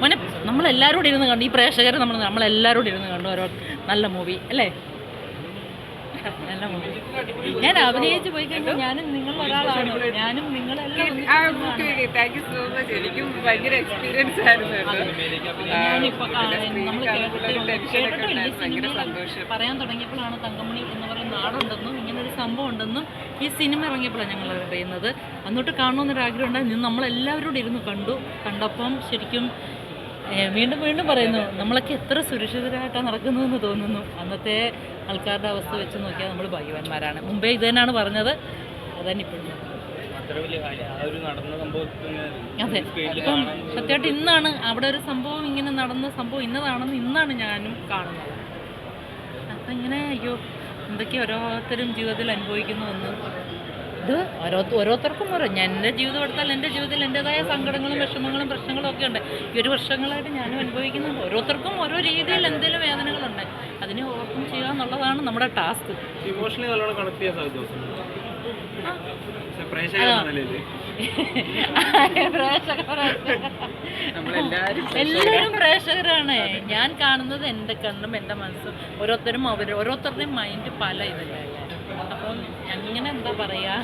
മോനെ നമ്മളെല്ലാവരും കൂടി ഇരുന്ന് കണ്ടു. ഈ പ്രേക്ഷകരെ നമ്മൾ നമ്മളെല്ലാവരും കൂടി ഇരുന്ന് കണ്ടു ഓരോ നല്ല മൂവി അല്ലേ? നല്ല മൂവി ഞാൻ അഭിനയിച്ച് പോയി കഴിഞ്ഞാൽ ഞാനും നിങ്ങൾ ഒരാളാണ്. ഞാനും നിങ്ങളെല്ലാം പറയാൻ തുടങ്ങിയപ്പോഴാണ് തങ്കമണി എന്ന് പറയുന്ന നാടുണ്ടെന്നും ഇങ്ങനെ ഒരു സംഭവം ഉണ്ടെന്നും ഈ സിനിമ ഇറങ്ങിയപ്പോഴാണ് ഞങ്ങൾ അറിയുന്നത് അന്നോട്ട് കാണണമെന്നൊരു ആഗ്രഹം ഉണ്ടായിരുന്നു നമ്മളെല്ലാവരും കൂടി ഇരുന്ന് കണ്ടു. കണ്ടപ്പം ശരിക്കും വീണ്ടും വീണ്ടും പറയുന്നു നമ്മളൊക്കെ എത്ര സുരക്ഷിതരായിട്ടാണ് നടക്കുന്നതെന്ന് തോന്നുന്നു. അന്നത്തെ ആൾക്കാരുടെ അവസ്ഥ വെച്ച് നോക്കിയാൽ നമ്മൾ ഭാഗ്യവാന്മാരാണ്. മുമ്പേ ഇത് തന്നെയാണ് പറഞ്ഞത്. അതന്നെ ഇപ്പോഴും അതെ. ഇപ്പം സത്യമായിട്ട് ഇന്നാണ് അവിടെ ഒരു സംഭവം ഇങ്ങനെ നടന്ന സംഭവം ഇന്നതാണെന്ന് ഇന്നാണ് ഞാനും കാണുന്നത്. ഇങ്ങനെ അയ്യോ എന്തൊക്കെ ഓരോരുത്തരും ജീവിതത്തിൽ അനുഭവിക്കുന്നു എന്ന്. ഇത് ഓരോ ഓരോരുത്തർക്കും ഓരോ. ഞാൻ എന്റെ ജീവിതം എടുത്താൽ എന്റെ ജീവിതത്തിൽ എന്റെതായ സങ്കടങ്ങളും വിഷമങ്ങളും പ്രശ്നങ്ങളും ഒക്കെ ഉണ്ട്. ഈ ഒരു വർഷങ്ങളായിട്ട് ഞാനും അനുഭവിക്കുന്നുണ്ട് ഓരോരുത്തർക്കും ഓരോ രീതിയിൽ എന്തെങ്കിലും വേദനകളുണ്ട്. അതിനെ ഓർക്കും ചെയ്യുക എന്നുള്ളതാണ് നമ്മുടെ ടാസ്ക് ഇമോഷണലി നല്ലോണം കണക്ട് ചെയ്യാൻ സാധിച്ചു? പ്രേക്ഷകർ എല്ലാവരും പ്രേക്ഷകരാണ്. ഞാൻ കാണുന്നത് എന്റെ കണ്ണും എന്റെ മനസ്സും. ഓരോരുത്തരും അവർ ഓരോരുത്തരുടെയും മൈൻഡ് പല ഇതല്ലേ. അപ്പം അങ്ങനെ എന്താ പറയാ?